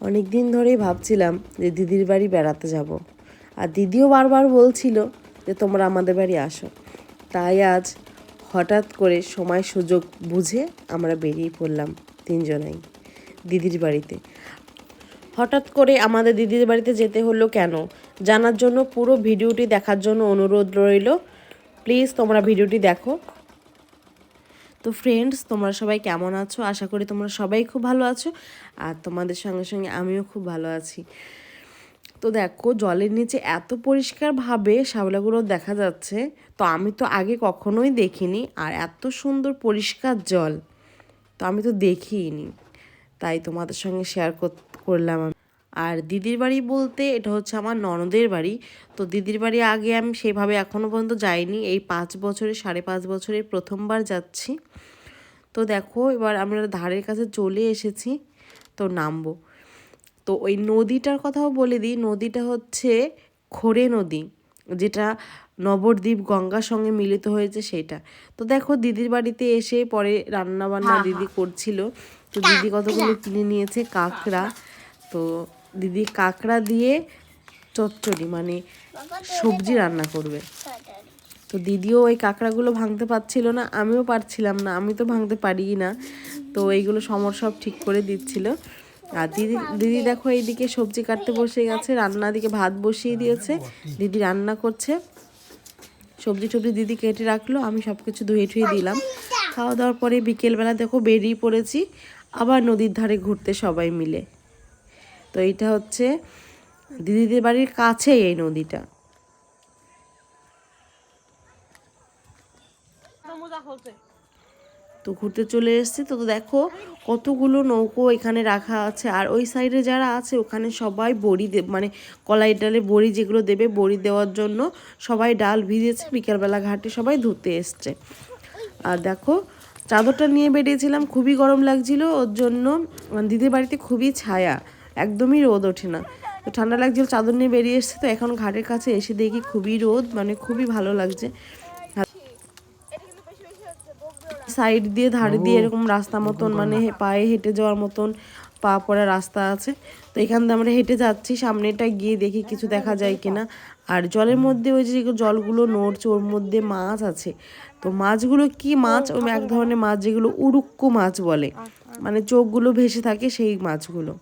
অনেক দিন ধরেই ভাবছিলাম যে দিদির বাড়ি বেড়াতে যাব। আর দিদিও বারবার বলছিল যে তোমরা আমাদের বাড়ি আসো। তাই আজ হঠাৎ করে সময় সুযোগ বুঝে আমরা বেরিয়ে পড়লাম তিনজনাই দিদির বাড়িতে। হঠাৎ করে আমাদের দিদির বাড়িতে যেতে হলো কেন? জানার জন্য পুরো ভিডিওটি দেখার জন্য অনুরোধ রইল। প্লিজ তোমরা ভিডিওটি দেখো। তো ফ্রেন্ডস তোমরা সবাই কেমন আছো? আশা করি তোমরা সবাই খুব ভালো আছো। আর তোমাদের সঙ্গে সঙ্গে আমিও খুব ভালো আছি। তো দেখো, জলের নিচে এত পরিষ্কারভাবে শ্যাওলাগুলো দেখা যাচ্ছে, তো আমি তো আগে কখনোই দেখিনি। আর এত সুন্দর পরিষ্কার জল, তো আমি তো দেখিনি তাই তোমাদের সঙ্গে শেয়ার করলাম আমি। আর দিদির বাড়ি বলতে এটা হচ্ছে আমার ননদের বাড়ি। তো দিদির বাড়ি আগে আমি সেভাবে এখনও পর্যন্ত যাইনি। এই পাঁচ বছরে সাড়ে পাঁচ বছরে প্রথমবার যাচ্ছি। তো দেখো এবার আমরা ধারের কাছে চলে এসেছি তো নামবো। তো ওই নদীটার কথাও বলে দিই নদীটা হচ্ছে খোরে নদী যেটা নবদ্বীপ গঙ্গার সঙ্গে মিলিত হয়েছে সেটা। তো দেখো দিদির বাড়িতে এসে পরে রান্না বান্না দিদি করছিল। তো দিদি কতগুলো কিনে নিয়েছে? কাঁকড়া। তো দিদি কাঁকড়া দিয়ে চচ্চড়ি মানে সবজি রান্না করবে। তো দিদিও ওই কাঁকড়াগুলো ভাঙতে পারছিল না, আমিও পারছিলাম না, আমি তো ভাঙতে পারি না। তো এইগুলো সমর সব ঠিক করে দিচ্ছিল। আর দিদি দিদি দেখো এইদিকে সবজি কাটতে বসে গেছে, রান্না দিকে ভাত বসিয়ে দিয়েছে, দিদি রান্না করছে। সবজি টবজি দিদি কেটে রাখল, আমি সব কিছু ধুয়ে ঠুয়ে দিলাম। খাওয়া দাওয়ার পরে বিকেলবেলা দেখো বেরিয়ে পড়েছি, আবার নদীর ধারে ঘুরতে সবাই মিলে। তো এইটা হচ্ছে দিদিদের বাড়ির কাছেই এই নদীটা। তো ঘুরতে চলে এসেছি। তো দেখো কতগুলো নৌকো এখানে রাখা আছে। আর ওই সাইডে যারা আছে, ওখানে সবাই বড়ি দে মানে কলাই ডালে বড়ি যেগুলো দেবে, বড়ি দেওয়ার জন্য সবাই ডাল ভিজেছে। বিকালবেলা ঘাটে সবাই ধুতে এসছে। আর দেখো চাদরটা নিয়ে বেরিয়েছিলাম। খুবই গরম লাগছিল। ওর জন্য মানে দিদির বাড়িতে খুবই ছায়া। একদমই রোদ ওঠে না। তো ঠান্ডা লাগছিল চাদর নিয়ে বেরিয়ে এসছে তো এখন ঘাটের কাছে এসে দেখি খুবই রোদ মানে খুবই ভালো লাগছে। সাইড দিয়ে ধারে দিয়ে এরকম রাস্তা মতন মানে পায়ে হেঁটে যাওয়ার মতন পা পড়া রাস্তা আছে। তো এখান দিয়ে আমরা হেঁটে যাচ্ছি সামনেটা গিয়ে দেখি কিছু দেখা যায় কিনা। আর জলের মধ্যে ওই যে জলগুলো নড়ছে ওর মধ্যে মাছ আছে। তো মাছগুলো কি মাছ? ওই এক ধরনের মাছ যেগুলো উড়ুক্কু মাছ বলে। মানে চোখগুলো ভেসে থাকে সেই মাছগুলো।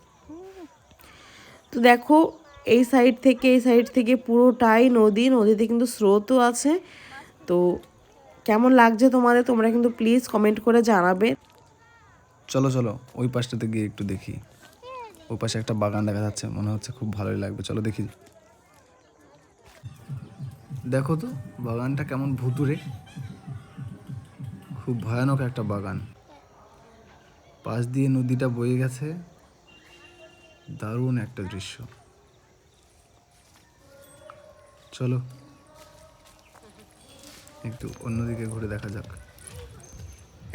তো দেখো, এই সাইড থেকে, এই সাইড থেকে পুরোটাই নদী, নদীতে কিন্তু স্রোতও আছে। তো কেমন লাগছে তোমাদের? তোমরা কিন্তু প্লিজ কমেন্ট করে জানাবে। চলো চলো, ওই পাশটাতে গিয়ে একটু দেখি। ওই পাশে একটা বাগান দেখা যাচ্ছে, মনে হচ্ছে খুব ভালোই লাগবে। চলো দেখি। দেখো তো, বাগানটা কেমন ভুতুরে খুব ভয়ানক একটা বাগান। পাশ দিয়ে নদীটা বয়ে গেছে। দারুণ একটা দৃশ্য। চলো। একটু অন্যদিকে ঘুরে দেখা যাক।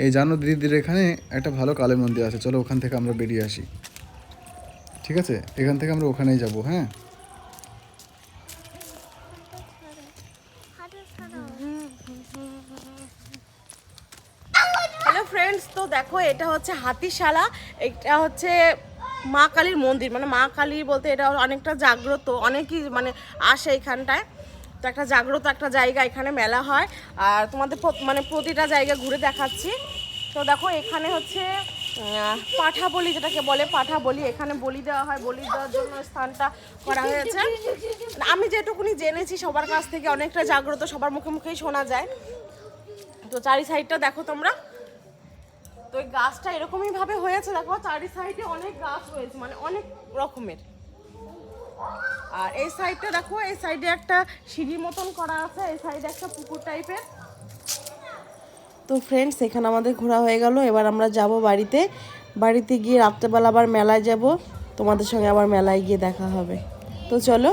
এই জানো দিদির এখানে একটা ভালো কালী মন্দির আছে। চলো ওখান থেকে আমরা বেরিয়ে আসি। ঠিক আছে? এখান থেকে আমরা ওখানেই যাব হ্যাঁ? হ্যালো ফ্রেন্ডস তো দেখো এটা হচ্ছে হাতিশালা। এটা হচ্ছে মা কালীর মন্দির মানে মা কালী বলতে এটা অনেকটা জাগ্রত, অনেকই মানে আসে এখানটায়। তো একটা জাগ্রত একটা জায়গা এখানে মেলা হয়। আর তোমাদের মানে প্রতিটা জায়গা ঘুরে দেখাচ্ছি। তো দেখো এখানে হচ্ছে পাঠা বলি যেটাকে বলে পাঠা বলি এখানে বলি দেওয়া হয়, বলি দেওয়ার জন্য স্থানটা করা হয়েছে। আমি যেটুকুনি জেনেছি সবার কাছ থেকে, অনেকটা জাগ্রত, সবার মুখে মুখেই শোনা যায়। তো চারি সাইডটা দেখো তোমরা। তো এই গাছটা এরকমই ভাবে হয়েছে, দেখো, চারি সাইডে অনেক গাছ হয়েছে মানে অনেক রকমের। আর এই সাইডটা দেখো, এই সাইডে একটা সিঁড়ি মতন করা আছে, এই সাইডে একটা পুকুর টাইপের তো ফ্রেন্ডস এখানে আমাদের ঘোরা হয়ে গেল। এবার আমরা যাব বাড়িতে। বাড়িতে গিয়ে রাত্রেবেলা আবার মেলায় যাব। তোমাদের সঙ্গে আবার মেলায় গিয়ে দেখা হবে। তো চলো।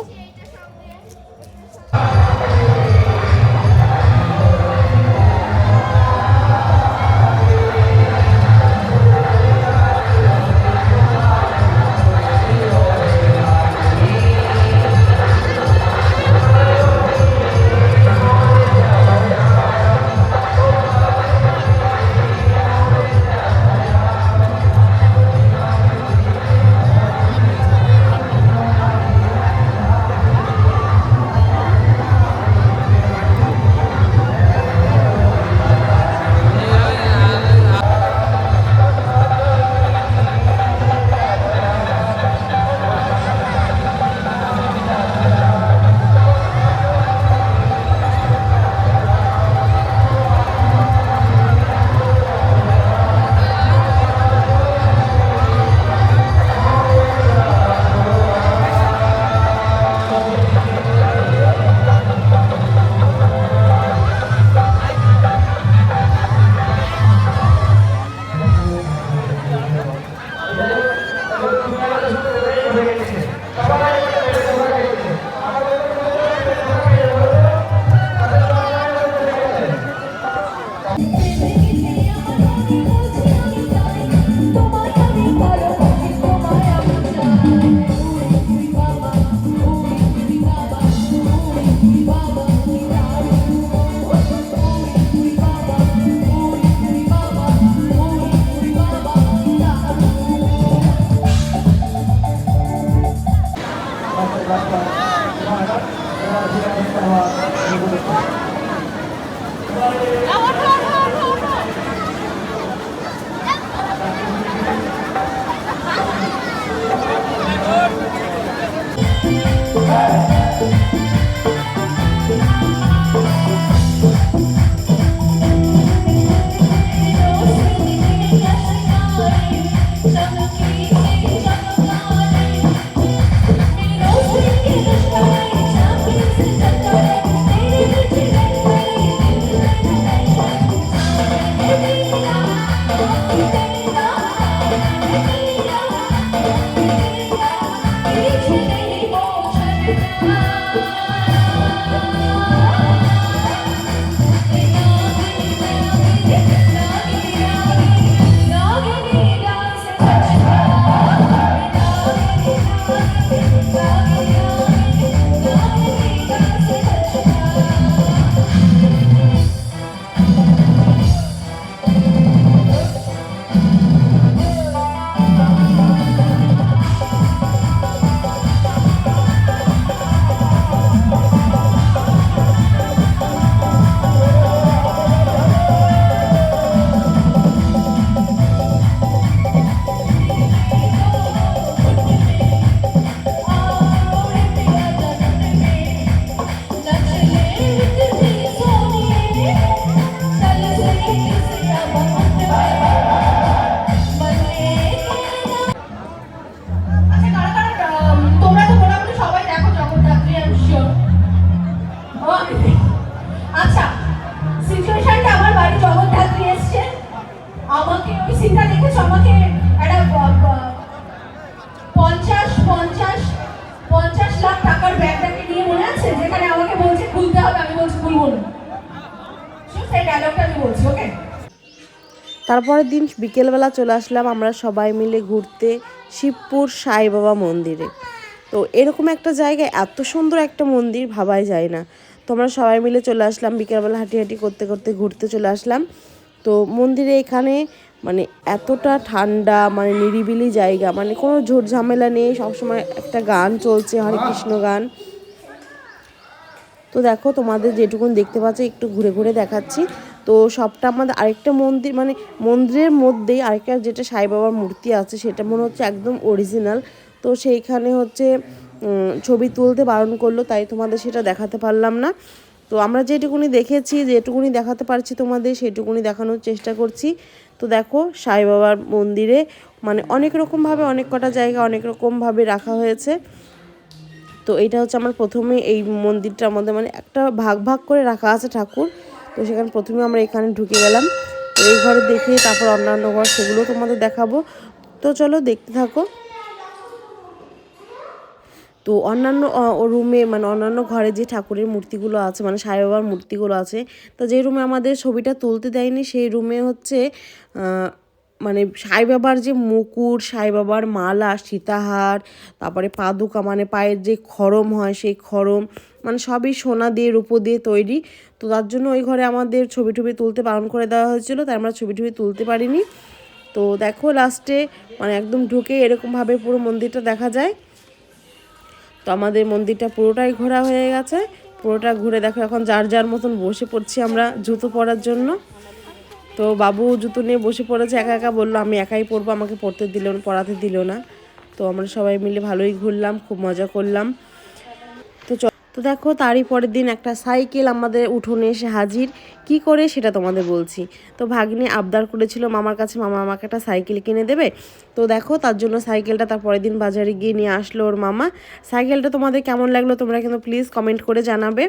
তারপরের দিন বিকেলবেলা চলে আসলাম আমরা সবাই মিলে ঘুরতে শিবপুর সাই বাবা মন্দিরে। তো এরকম একটা জায়গায় এত সুন্দর একটা মন্দির ভাবাই যায় না। তো আমরা সবাই মিলে চলে আসলাম, বিকেলবেলা হাঁটি হাঁটি করতে করতে ঘুরতে চলে আসলাম। তো মন্দিরে এখানে মানে এতটা ঠান্ডা মানে নিরিবিলি জায়গা মানে কোনো ঝোট ঝামেলা নেই, সবসময় একটা গান চলছে, হরে কৃষ্ণ গান। তো দেখো তোমাদের যেটুকুন দেখতে পাচ্ছ, একটু ঘুরে ঘুরে দেখাচ্ছি। তো সবটা আমাদের আরেকটা মন্দির মানে মন্দিরের মধ্যেই আরেকটা যেটা সাই বাবার মূর্তি আছে, সেটা মনে হচ্ছে একদম অরিজিনাল তো সেইখানে হচ্ছে ছবি তুলতে বারণ করল, তাই তোমাদের সেটা দেখাতে পারলাম না। তো আমরা যেটুকুনি দেখেছি, যেটুকুনি দেখাতে পারছি তোমাদের, সেটুকুনি দেখানোর চেষ্টা করছি। তো দেখো, সাই বাবার মন্দিরে মানে অনেক রকমভাবে অনেক কটা জায়গা অনেক রকমভাবে রাখা হয়েছে। তো এটা হচ্ছে আমার প্রথমে এই মন্দিরটার মধ্যে মানে একটা ভাগ ভাগ করে রাখা আছে ঠাকুর। তো সেখানে প্রথমে আমরা এখানে ঢুকে গেলাম। তো এই ঘরে দেখে তারপর অন্যান্য ঘর সেগুলো তোমাদের দেখাবো। তো চলো দেখতে থাকো। তো অন্যান্য রুমে মানে অন্যান্য ঘরে যে ঠাকুরের মূর্তিগুলো আছে মানে সাই বাবার মূর্তিগুলো আছে, তো যে রুমে আমাদের ছবিটা তুলতে দেয়নি, সেই রুমে হচ্ছে মানে সাই বাবার যে মুকুট সাই বাবার মালা, সীতাহার, তারপরে পাদুকা মানে পায়ের যে খরম হয় সেই খরম মানে সবই সোনা দিয়ে, রূপো দিয়ে তৈরি। তো তার জন্য ওই ঘরে আমাদের ছবি টবি তুলতে বারণ করে দেওয়া হয়েছিল, তাই আমরা ছবি টবি তুলতে পারিনি। তো দেখো লাস্টে মানে একদম ঢুকে এরকমভাবে পুরো মন্দিরটা দেখা যায়। তো আমাদের মন্দিরটা পুরোটাই ঘোরা হয়ে গেছে। পুরোটা ঘুরে দেখো এখন যার যার মতন বসে পড়ছি আমরা জুতো পরার জন্য। তো বাবু জুতো নিয়ে বসে পড়েছে, একা একা বলল, আমি একাই পরবো আমাকে পড়তে দিল পড়াতে দিল না। তো আমরা সবাই মিলে ভালোই ঘুরলাম, খুব মজা করলাম। তো তো দেখো, তারই পরের দিন একটা সাইকেল আমাদের উঠোনে এসে হাজির। কি করে সেটা তোমাদের বলছি। তো ভাগ্নে আবদার করেছিল, মামার কাছে মামা আমাকে একটা সাইকেল কিনে দেবে। তো দেখো, তার জন্য সাইকেলটা তার পরের দিন বাজারে গিয়ে নিয়ে আসলো ওর মামা। সাইকেলটা তোমাদের কেমন লাগল তোমরা কিন্তু প্লিজ কমেন্ট করে জানাবে।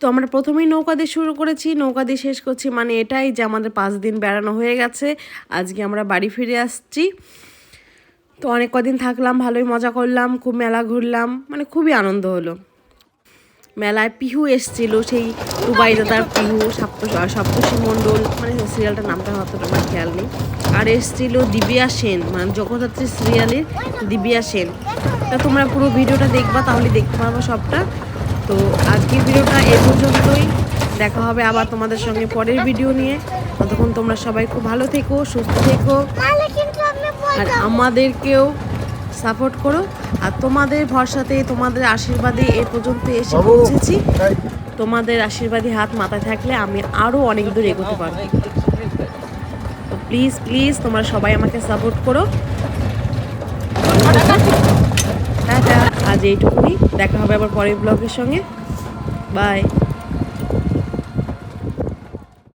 তো আমরা প্রথমেই নৌকা দিয়ে শুরু করেছি, নৌকা দিয়ে শেষ করছি মানে এটাই যে আমাদের পাঁচ দিন বেড়ানো হয়ে গেছে। আজকে আমরা বাড়ি ফিরে আসছি। তো অনেক কদিন থাকলাম, ভালোই মজা করলাম, খুব মেলা ঘুরলাম মানে খুবই আনন্দ হলো। মেলায় পিহু এসছিল, সেই দুবাই দাদার পিহু, সপ্ত সপ্তষী মণ্ডল মানে সিরিয়ালটার নামটা অতটা আমার খেয়াল নেই। আর এসছিল দিবিয়া সেন মানে জগদ্ধাত্রী সিরিয়ালের দিবিয়া সেন। তা তোমরা পুরো ভিডিওটা দেখবা, তাহলে দেখতে পারব সবটা। তো আজকের ভিডিওটা এ পর্যন্তই। দেখা হবে আবার তোমাদের সঙ্গে পরের ভিডিও নিয়ে। ততক্ষণ তোমরা সবাই খুব ভালো থেকো সুস্থ থেকো। আর আমাদেরকেও সাপোর্ট করো। আর তোমাদের ভরসাতে তোমাদের আশীর্বাদে এ পর্যন্ত এসে পৌঁছেছি। তোমাদের আশীর্বাদী হাত মাথায় থাকলে আমি আরও অনেক দূর এগোতে পারব। তো প্লিজ প্লিজ তোমরা সবাই আমাকে সাপোর্ট করো। আজ এইটুকুনি দেখা হবে আবার পরের ব্লগের সঙ্গে। বাই